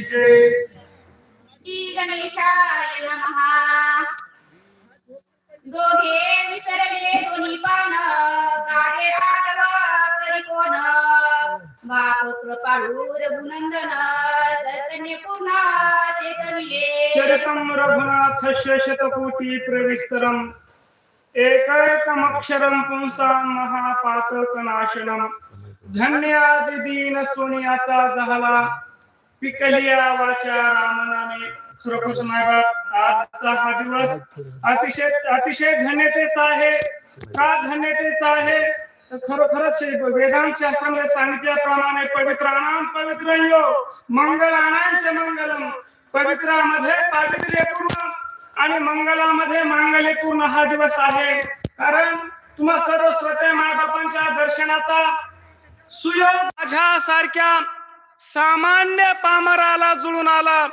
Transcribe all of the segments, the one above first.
की जय श्री गणेशाय नमः। दोघे विसरले दोन्ही पान कार्य आठवा करी कोण? बाप कृपाळू रघुनंदन चैतन्य पुन्हा चेतविले. चरितं रघुनाथस्य शतकोटी प्रविस्तरम्। एकैकमक्षरं पुंसां महापातकनाशनम्। धन्याज दीन सोनियाचा झाला पिकलिया वाचा रामनामे. खरोखरच मायबाप आजचा हा दिवस अतिशय अतिशय धन्यतेचा आहे. का धन्यतेचा आहे? खरोखरच वेदांत शास्त्रामध्ये सांगितल्याप्रमाणे पवित्राणाम पवित्र यो मंगलानांच मंगलम. पवित्रामध्ये पावित्र्यपूर्ण आणि मंगलामध्ये मांगल्यपूर्ण हा दिवस आहे. कारण तुम्हा सर्व श्रोते मायबापांच्या दर्शनाचा सुयोग माझ्या सारख्या सामान्य पामराला जुळून आला.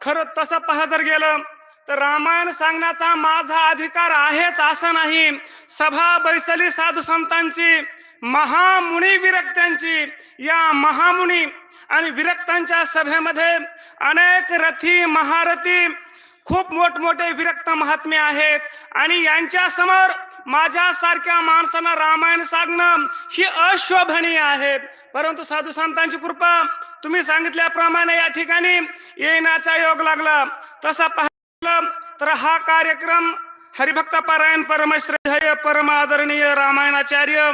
खरं तसं पहा जर गेलं तर रामायण सांगण्याचा माझा अधिकार आहेच असं नाही. सभा बैसली साधू संतांची महामुनी विरक्त्यांची. या महामुनी आणि विरक्तांच्या सभेमध्ये अनेक रथी महारथी खूप मोठमोठे विरक्त महात्मे आहेत. आणि यांच्या समोर माझ्यासारख्या माणसांना रामायण सांगणं ही अशोभनीय आहे. परंतु साधू संतांची कृपा तुम्ही सांगितल्याप्रमाणे या ठिकाणी येण्याचा योग लागला. तसा पाहिलं तर हा कार्यक्रम हरिभक्त पारायण परमश्रेय परम आदरणीय रामायणाचार्य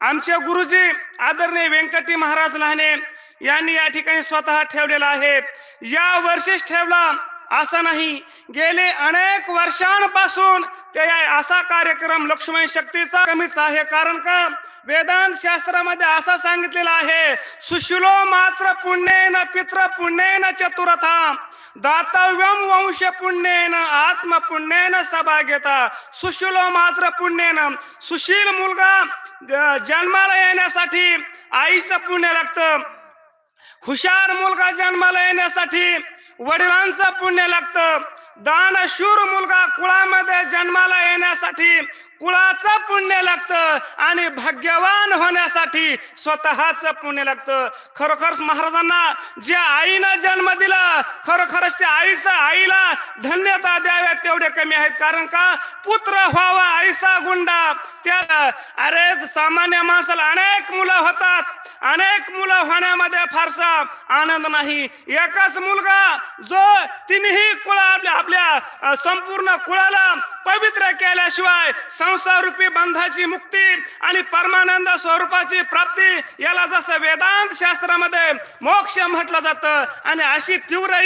आमचे गुरुजी आदरणीय व्यंकटी महाराज लहाने यांनी या ठिकाणी स्वतः ठेवलेला आहे. या वर्षीच ठेवला. असं नाही. गेले अनेक वर्षांपासून ते असा कार्यक्रम लक्ष्मण शक्तीचा कमीच आहे. कारण का? वेदांत शास्त्रामध्ये असं सांगितलेलं आहे सुशिलो मात्र पुण्येन पित्र पुण्येन चतुरथा दातव्यम वंश पुण्येन आत्म पुण्येन सभा घेता सुशिलो मात्र पुण्येन सुशील मुलगा जन्माला येण्यासाठी आईचं पुण्य लागतं हुशार मुलगा जन्माला येण्यासाठी वडिलांचं पुण्य लागतं. दानशूर मुलगा कुळामध्ये जन्माला येण्यासाठी कुळाचं पुण्य लागतं आणि भाग्यवान होण्यासाठी स्वतःच पुण्य लागतं. खरोखरच महाराजांना ज्या आईनं जन्म दिला खरोखरच त्या आईचा आईला धन्यता द्यावी तेवढे कमी आहेत. कारण का? पुत्र व्हावा आईचा गुंडा. त्या अरे सामान्य माणसाला अनेक मुलं होतात. अनेक मुलं होण्यामध्ये फारसा आनंद नाही. एकच मुलगा जो तिन्ही कुळा आपल्या आपल्या संपूर्ण कुळाला पवित्र केल्याशिवाय संसार रूपी बंधाची मुक्ती आणि परमानंद स्वरूपाची प्राप्ती याला जसं वेदांत शास्त्रामध्ये मोक्ष म्हटलं जातं आणि अशी तीव्र